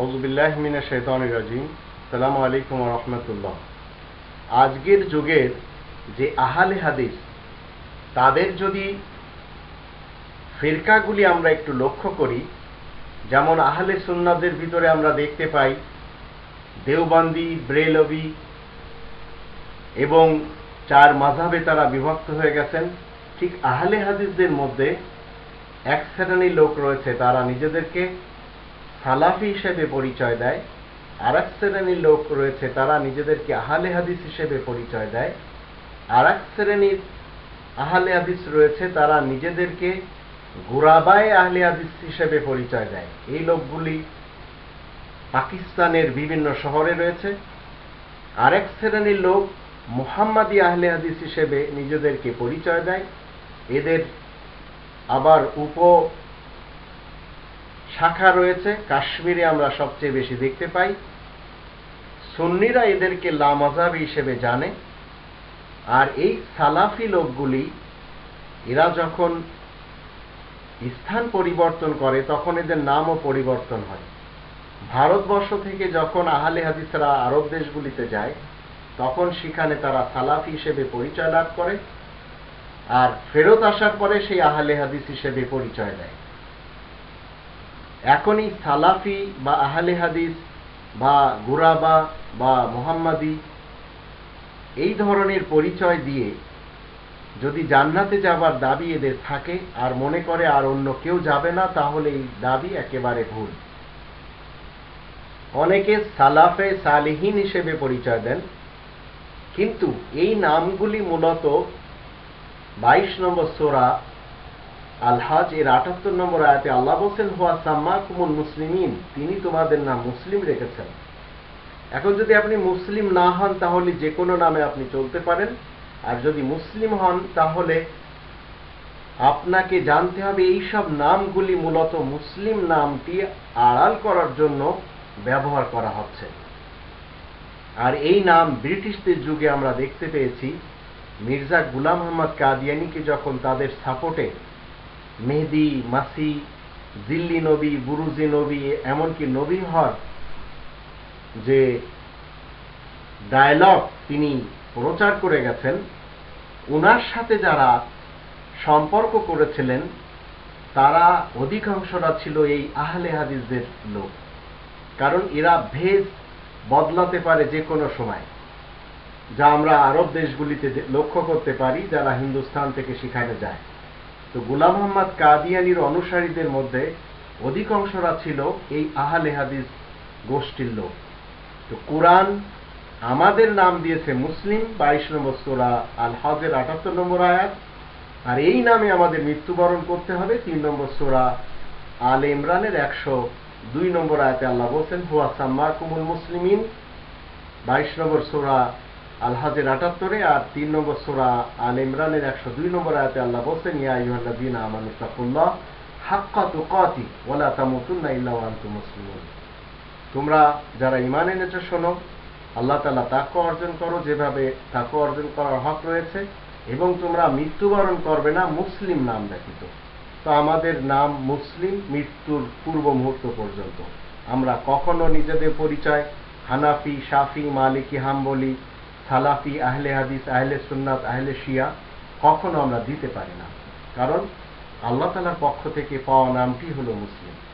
আউজুবিল্লাহ মিনা শৈতান রাজিম। সালাম আলাইকুম রহমতুল্লাহ। আজকের যুগের যে আহালে হাদিস, তাদের যদি ফিরকাগুলি আমরা একটু লক্ষ্য করি, যেমন আহলে সুন্নাদের ভিতরে আমরা দেখতে পাই, দেওবান্দি, ব্রেলবি এবং চার মাঝাবে তারা বিভক্ত হয়ে গেছেন। ঠিক আহলে হাদিসদের মধ্যে এক শ্রেণির লোক রয়েছে, তারা নিজেদেরকে সালাফি হিসেবে পরিচয় দেয়। আর এক শ্রেণির লোক রয়েছে, তারা নিজেদেরকে আহলে হাদিস হিসেবে পরিচয় দেয়। আর এক শ্রেণির আহলে হাদিস রয়েছে, তারা নিজেদেরকে গুরাবায় আহলে হাদিস হিসেবে পরিচয় দেয়। এই লোকগুলি পাকিস্তানের বিভিন্ন শহরে রয়েছে। আরেক শ্রেণির লোক মুহাম্মাদি আহলে হাদিস হিসেবে নিজেদেরকে পরিচয় দেয়। এদের আবার উপ শাখা রয়েছে, কাশ্মীরে আমরা সবচেয়ে বেশি দেখতে পাই। সুন্নিরা এদেরকে লামাজাবি হিসেবে জানে। আর এই সালাফি লোকগুলি, এরা যখন স্থান পরিবর্তন করে, তখন এদের নামও পরিবর্তন হয়। ভারতবর্ষ থেকে যখন আহলে হাদিসরা আরব দেশগুলিতে যায়, তখন সেখানে তারা সালাফি হিসেবে পরিচয় লাভ করে। আর ফেরত আসার পরে সেই আহলে হাদিস হিসেবে পরিচয় দেয়। এখনই সালাফি বা আহলে হাদিস বা গুরাবা বা মোহাম্মদি এই ধরনের পরিচয় দিয়ে যদি জান্নাতে যাবার দাবি এদের থাকে আর মনে করে আর অন্য কেউ যাবে না, তাহলে এই দাবি একেবারে ভুল। অনেকে সালাফে সালিহীন হিসেবে পরিচয় দেন, কিন্তু এই নামগুলি মূলত বাইশ নম্বর সোরা আলহাজ এর আটাত্তর নম্বর আয়াতে আল্লাহ বলছেন, হুয়া সাম্মা কুমুল মুসলিমিন তিনি তোমাদের নাম মুসলিম রেখেছেন। এখন যদি আপনি মুসলিম না হন, তাহলে যে কোনো নামে আপনি চলতে পারেন। আর যদি মুসলিম হন, তাহলে আপনাকে জানতে হবে এই সব নামগুলি মূলত মুসলিম নামটি আড়াল করার জন্য ব্যবহার করা হচ্ছে। আর এই নাম ব্রিটিশদের যুগে আমরা দেখতে পেয়েছি। মির্জা গুলাম মোহাম্মদ কাদিয়ানিকে যখন তাদের সাপোর্টে মেহেদি, মাসি দিল্লি নবী, বুরুজি নবী, এমনকি নবী হর যে ডায়লগ তিনি প্রচার করে গেছেন ওনার সাথে যারা সম্পর্ক করেছিলেন, তারা অধিকাংশরা ছিল এই আহলে হাদিসদের লোক। কারণ এরা ভেজ বদলাতে পারে যে কোনো সময়। যা আমরা আরব দেশগুলিতে লক্ষ্য করতে পারি, যারা হিন্দুস্তান থেকে সেখানে যায়। তো গুলাম মোহাম্মদ কাদিয়ানির অনুসারীদের মধ্যে অধিকাংশরা ছিল এই আহলে হাদিস গোষ্ঠীর লোক। তো কোরআন আমাদের নাম দিয়েছে মুসলিম, বাইশ নম্বর সোরা আল হজের আটাত্তর নম্বর আয়াত। আর এই নামে আমাদের মৃত্যুবরণ করতে হবে, তিন নম্বর সোরা আল ইমরানের একশো দুই নম্বর আয়াতে আল্লাহ বলছেন, হুয়া সাম্মা কুমুল মুসলিমিন। বাইশ নম্বর সোরা আল হাজের আটাত্তরে আর তিন নম্বর সোরা আল ইমরানের একশো দুই নম্বর আয়াতে আল্লাহ বলছেন, ইয়া ইউহাল্লাদিন আমানুল্লাহ হাক্কা তুকাতি ওলা তামুতুন্না ইল্লা আনতু মুসলিমুন। তোমরা যারা ইমান এনেছো, শোনো, আল্লাহ তালা তাক্য অর্জন করো যেভাবে তাক্য অর্জন করার হক রয়েছে এবং তোমরা মৃত্যুবরণ করবে না, মুসলিম নাম ব্যতীত। তো আমাদের নাম মুসলিম মৃত্যুর পূর্ব মুহূর্ত পর্যন্ত। আমরা কখনো নিজেদের পরিচয়, হানাফি, শাফি, মালিকি, হাম্বলি সালাফি, আহলে হাদিস, আহলে সুন্নাত, আহলে শিয়া কখনো আমরা দিতে পারি না। কারণ আল্লাহ তালার পক্ষ থেকে পাওয়া নামটি হলো মুসলিম।